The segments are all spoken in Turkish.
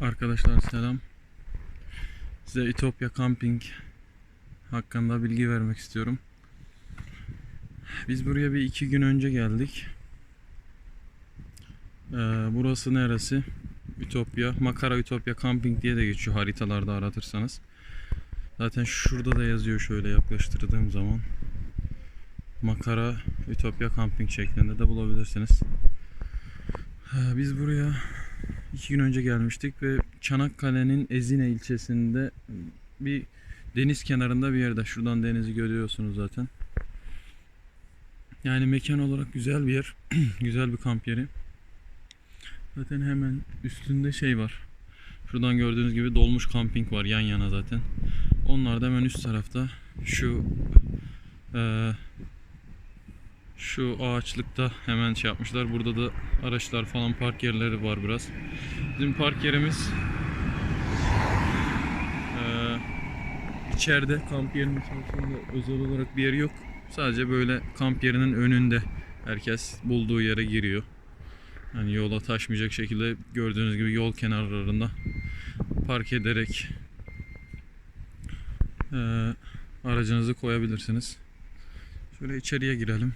Arkadaşlar selam. Size Ütopya Camping hakkında bilgi vermek istiyorum. Biz buraya bir iki gün önce geldik. Ee, burası neresi? Ütopya, Makara Ütopya Camping diye de geçiyor haritalarda aratırsanız. Zaten şurada da yazıyor şöyle yaklaştırdığım zaman. Makara Ütopya Camping şeklinde de bulabilirsiniz. Ee, Biz buraya iki gün önce gelmiştik ve Çanakkale'nin Ezine ilçesinde bir deniz kenarında bir yerde. Şuradan denizi görüyorsunuz zaten. Yani mekan olarak güzel bir yer. güzel bir kamp yeri. Zaten hemen üstünde şey var. Şuradan gördüğünüz gibi dolmuş kamping var yan yana zaten. Onlar da hemen üst tarafta şu eee şu ağaçlıkta hemen şey yapmışlar. Burada da araçlar falan park yerleri var biraz. Bizim park yerimiz eee içeride kamp yerinin içerisinde özel olarak bir yeri yok. Sadece böyle kamp yerinin önünde herkes bulduğu yere giriyor. Yani yola taşmayacak şekilde gördüğünüz gibi yol kenarlarında park ederek eee, aracınızı koyabilirsiniz. Şöyle içeriye girelim.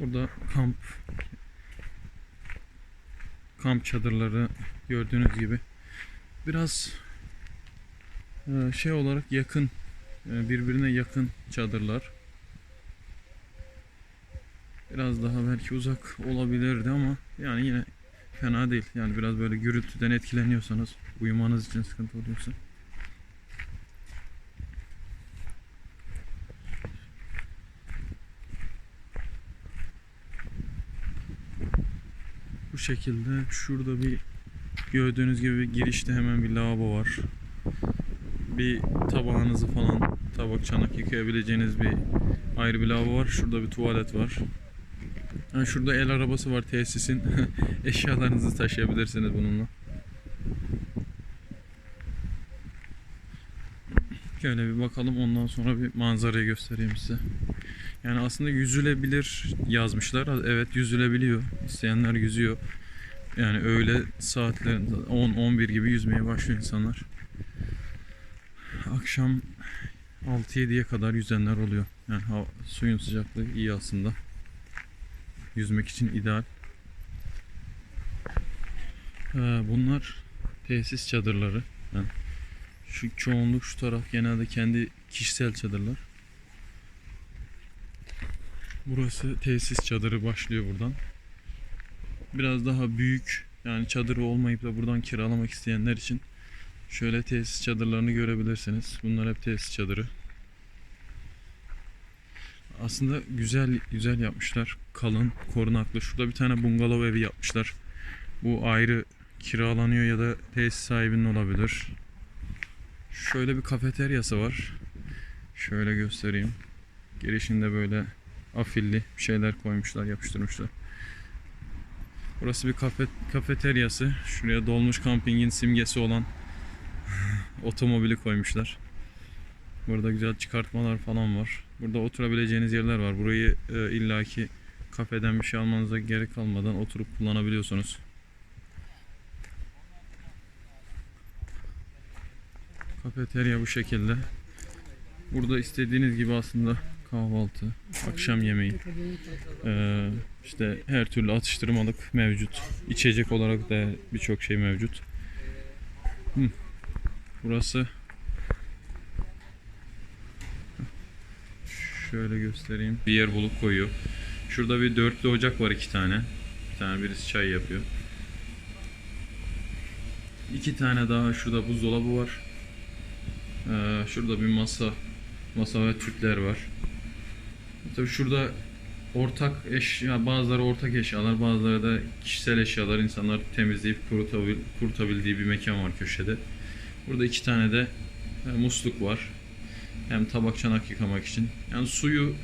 Burada kamp kamp çadırları gördüğünüz gibi biraz e, şey olarak yakın e, birbirine yakın çadırlar. Biraz daha belki uzak olabilirdi ama yani yine fena değil. Yani biraz böyle gürültüden etkileniyorsanız uyumanız için sıkıntı oluyorsa. Şekilde şurada bir gördüğünüz gibi girişte hemen bir lavabo var. Bir tabağınızı falan tabak çanak yıkayabileceğiniz bir ayrı bir lavabo var. Şurada bir tuvalet var. Ha, şurada el arabası var tesisin. Eşyalarınızı taşıyabilirsiniz bununla. Şöyle bir bakalım ondan sonra bir manzarayı göstereyim size. Yani aslında yüzülebilir yazmışlar. Evet yüzülebiliyor. İsteyenler yüzüyor. Yani öğle saatlerinde 10-11 gibi yüzmeye başlıyor insanlar. Akşam 6-7'ye kadar yüzenler oluyor. Yani hava, suyun sıcaklığı iyi aslında. Yüzmek için ideal. Ee, bunlar tesis çadırları. Yani şu çoğunluk şu taraf genelde kendi kişisel çadırlar. Burası tesis çadırı başlıyor buradan. Biraz daha büyük yani çadırı olmayıp da buradan kiralamak isteyenler için şöyle tesis çadırlarını görebilirsiniz. Bunlar hep tesis çadırı. Aslında güzel güzel yapmışlar. Kalın, korunaklı. Şurada bir tane bungalov evi yapmışlar. Bu ayrı kiralanıyor ya da tesis sahibinin olabilir. Şöyle bir kafeteryası var. Şöyle göstereyim. Girişinde böyle afilli şeyler koymuşlar, yapıştırmışlar. Burası bir kafe, kafeteryası. Şuraya dolmuş kampingin simgesi olan otomobili koymuşlar. Burada güzel çıkartmalar falan var. Burada oturabileceğiniz yerler var. Burayı e, illaki kafeden bir şey almanıza gerek kalmadan oturup kullanabiliyorsunuz. Kafeterya bu şekilde. Burada istediğiniz gibi aslında kahvaltı, akşam yemeği, eee, işte her türlü atıştırmalık mevcut. İçecek olarak da birçok şey mevcut. Hı. Burası şöyle göstereyim. Bir yer bulup koyuyor. Şurada bir dörtlü ocak var iki tane. Bir tane birisi çay yapıyor. İki tane daha şurada buzdolabı var. Ee, şurada bir masa, masa ve tüpler var. Tabii şurada ortak eşya, bazıları ortak eşyalar, bazıları da kişisel eşyalar insanlar temizleyip kurutabil, kurutabildiği bir mekan var köşede. Burada iki tane de e, musluk var. Hem tabak çanak yıkamak için. Yani suyu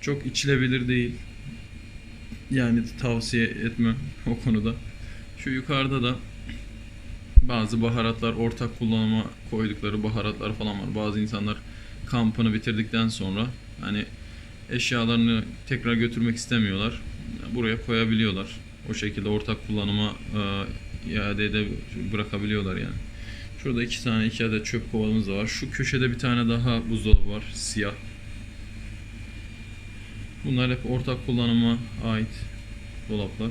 çok içilebilir değil. Yani tavsiye etmem o konuda. Şu yukarıda da bazı baharatlar ortak kullanıma koydukları baharatlar falan var. Bazı insanlar kampını bitirdikten sonra hani eşyalarını tekrar götürmek istemiyorlar. Buraya koyabiliyorlar. O şekilde ortak kullanıma e, iade de bırakabiliyorlar yani. Şurada iki tane iki adet çöp kovamız da var. Şu köşede bir tane daha buzdolabı var. Siyah. Bunlar hep ortak kullanıma ait dolaplar.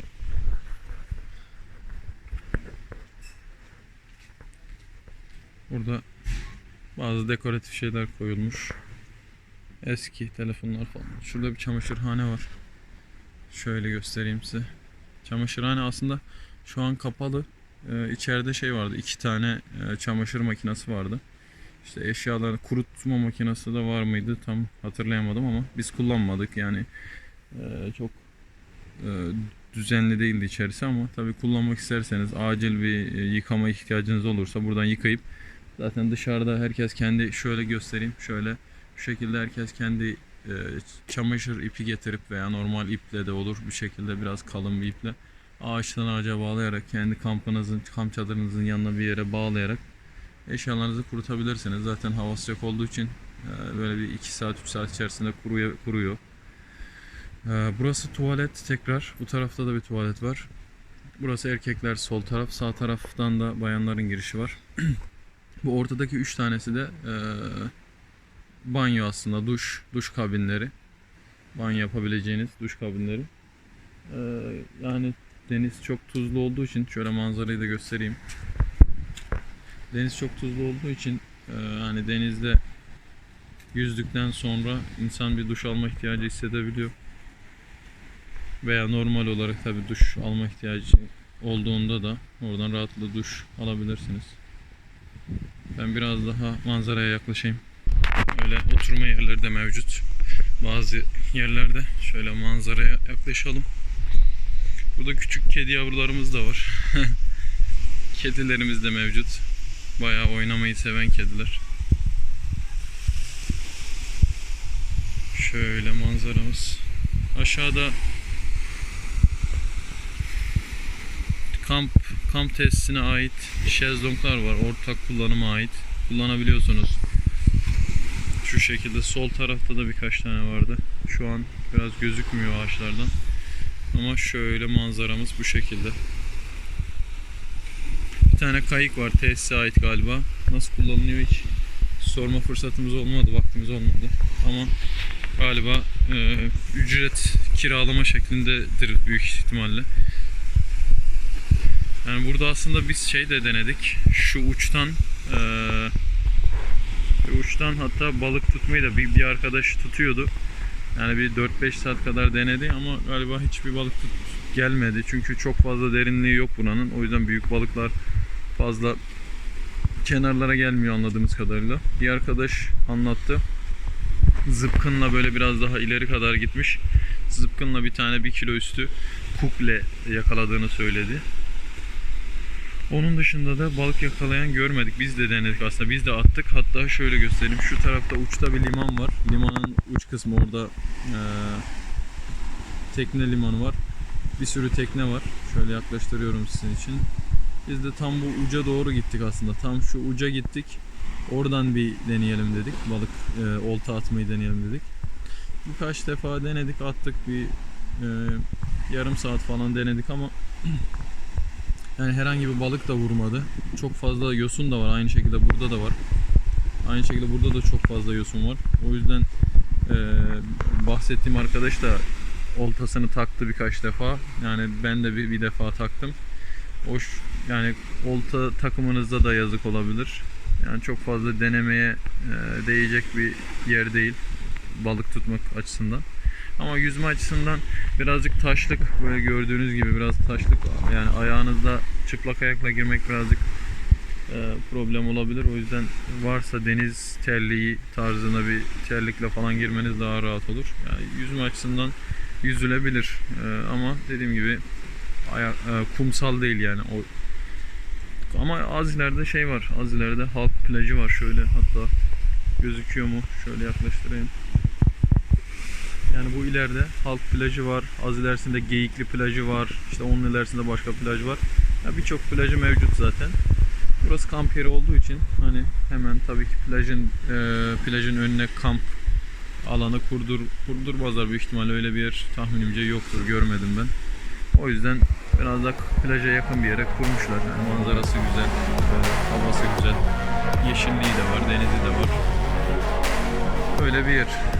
Burada bazı dekoratif şeyler koyulmuş. Eski telefonlar falan. Şurada bir çamaşırhane var. Şöyle göstereyim size. Çamaşırhane aslında şu an kapalı. Ee, içeride şey vardı. iki tane e, çamaşır makinesi vardı. İşte eşyaları kurutma makinesi de var mıydı tam hatırlayamadım ama biz kullanmadık yani e, çok e, düzenli değildi içerisi ama tabii kullanmak isterseniz acil bir e, yıkama ihtiyacınız olursa buradan yıkayıp zaten dışarıda herkes kendi şöyle göstereyim şöyle şu şekilde herkes kendi e, çamaşır ipi getirip veya normal iple de olur bir şekilde biraz kalın bir iple ağaçtan ağaca bağlayarak kendi kampınızın kamp çadırınızın yanına bir yere bağlayarak eşyalarınızı kurutabilirsiniz. Zaten hava sıcak olduğu için e, böyle bir 2 saat 3 saat içerisinde kuruyor. kuruyor. E, Burası tuvalet tekrar. Bu tarafta da bir tuvalet var. Burası erkekler sol taraf. Sağ taraftan da bayanların girişi var. Bu ortadaki 3 tanesi de e, banyo aslında. Duş, duş kabinleri. Banyo yapabileceğiniz duş kabinleri. E, yani deniz çok tuzlu olduğu için şöyle manzarayı da göstereyim. Deniz çok tuzlu olduğu için e, yani denizde yüzdükten sonra insan bir duş alma ihtiyacı hissedebiliyor. Veya normal olarak tabi duş alma ihtiyacı olduğunda da oradan rahatlıkla duş alabilirsiniz. Ben biraz daha manzaraya yaklaşayım. Öyle oturma yerleri de mevcut. Bazı yerlerde şöyle manzaraya yaklaşalım. Burada küçük kedi yavrularımız da var. Kedilerimiz de mevcut. Bayağı oynamayı seven kediler. Şöyle manzaramız. Aşağıda kamp kamp tesisine ait şezlonglar var. Ortak kullanıma ait. Kullanabiliyorsunuz. Şu şekilde sol tarafta da birkaç tane vardı. Şu an biraz gözükmüyor ağaçlardan. Ama şöyle manzaramız bu şekilde. Bir tane kayık var tesise ait galiba. Nasıl kullanılıyor hiç sorma fırsatımız olmadı, vaktimiz olmadı. Ama galiba e, ücret kiralama şeklindedir büyük ihtimalle. Yani burada aslında biz şey de denedik. Şu uçtan e, uçtan hatta balık tutmayı da bir, bir arkadaş tutuyordu. Yani bir 4-5 saat kadar denedi ama galiba hiçbir balık tut gelmedi. Çünkü çok fazla derinliği yok buranın. O yüzden büyük balıklar fazla kenarlara gelmiyor anladığımız kadarıyla. Bir arkadaş anlattı. Zıpkınla böyle biraz daha ileri kadar gitmiş. Zıpkınla bir tane bir kilo üstü kukle yakaladığını söyledi. Onun dışında da balık yakalayan görmedik. Biz de denedik aslında. Biz de attık. Hatta şöyle göstereyim. Şu tarafta uçta bir liman var. Limanın uç kısmı orada eee, tekne limanı var. Bir sürü tekne var. Şöyle yaklaştırıyorum sizin için. Biz de tam bu uca doğru gittik aslında. Tam şu uca gittik. Oradan bir deneyelim dedik. Balık e, olta atmayı deneyelim dedik. Birkaç defa denedik, attık bir e, yarım saat falan denedik ama yani herhangi bir balık da vurmadı. Çok fazla yosun da var. Aynı şekilde burada da var. Aynı şekilde burada da çok fazla yosun var. O yüzden e, bahsettiğim arkadaş da oltasını taktı birkaç defa. Yani ben de bir, bir defa taktım. Hoş yani olta takımınızda da yazık olabilir. Yani çok fazla denemeye e, değecek bir yer değil balık tutmak açısından. Ama yüzme açısından birazcık taşlık böyle gördüğünüz gibi biraz taşlık yani ayağınızda çıplak ayakla girmek birazcık e, problem olabilir. O yüzden varsa deniz terliği tarzına bir terlikle falan girmeniz daha rahat olur. Yani yüzme açısından yüzülebilir. E, ama dediğim gibi e, kumsal değil yani. O ama az ileride şey var. Az ileride halk plajı var. Şöyle hatta gözüküyor mu? Şöyle yaklaştırayım. Yani bu ileride halk plajı var. Az ilerisinde Geyikli plajı var. İşte onun ilerisinde başka plaj var. Ya birçok plajı mevcut zaten. Burası kamp yeri olduğu için hani hemen tabii ki plajın e, plajın önüne kamp alanı kurdur kurdurmazlar büyük ihtimalle öyle bir yer tahminimce yoktur görmedim ben. O yüzden biraz da plaja yakın bir yere kurmuşlar. Yani manzarası güzel, e, havası güzel, yeşilliği de var, denizi de var. Öyle bir yer.